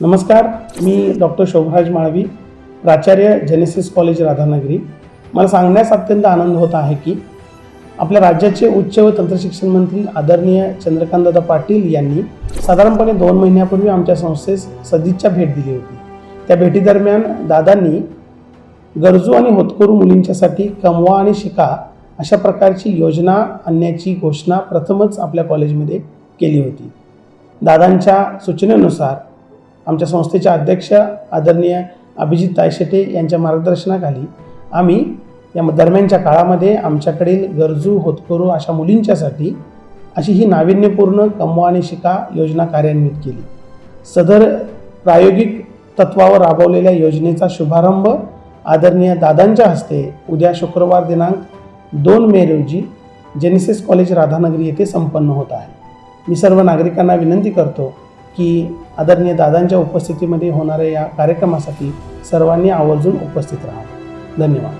नमस्कार मी डॉक्टर शोभराज माळवी प्राचार्य genesis college Radhanagari. मला सांगण्यास अत्यंत आनंद होत आहे की आपल्या राज्याचे उच्च व तंत्रशिक्षण मंत्री आदरणीय चंद्रकांतदादा पाटील यांनी साधारणपणे दोन महिन्यापूर्वी आमच्या संस्थेस सदिच्छा भेट दिली होती. त्या भेटीदरम्यान दादांनी गरजू आणि होतकरू मुलींच्यासाठी कमवा आणि शिका अशा प्रकारची योजना आणण्याची घोषणा प्रथमच आपल्या कॉलेजमध्ये केली होती. दादांच्या सूचनेनुसार आमच्या संस्थेच्या अध्यक्ष आदरणीय अभिजित तायशेटे यांच्या मार्गदर्शनाखाली आम्ही या दरम्यानच्या काळामध्ये आमच्याकडील गरजू होतकरू अशा मुलींच्यासाठी अशी ही नाविन्यपूर्ण कमवा आणि शिका योजना कार्यान्वित केली. सदर प्रायोगिक तत्वावर राबवलेल्या योजनेचा शुभारंभ आदरणीय दादांच्या हस्ते उद्या शुक्रवार दिनांक दोन मे रोजी जेनेसिस कॉलेज राधानगरी येथे संपन्न होत आहे. मी सर्व नागरिकांना विनंती करतो की आदरणीय दादांच्या उपस्थितीमध्ये होणाऱ्या या कार्यक्रमासाठी सर्वांनी आवर्जून उपस्थित राहा. धन्यवाद.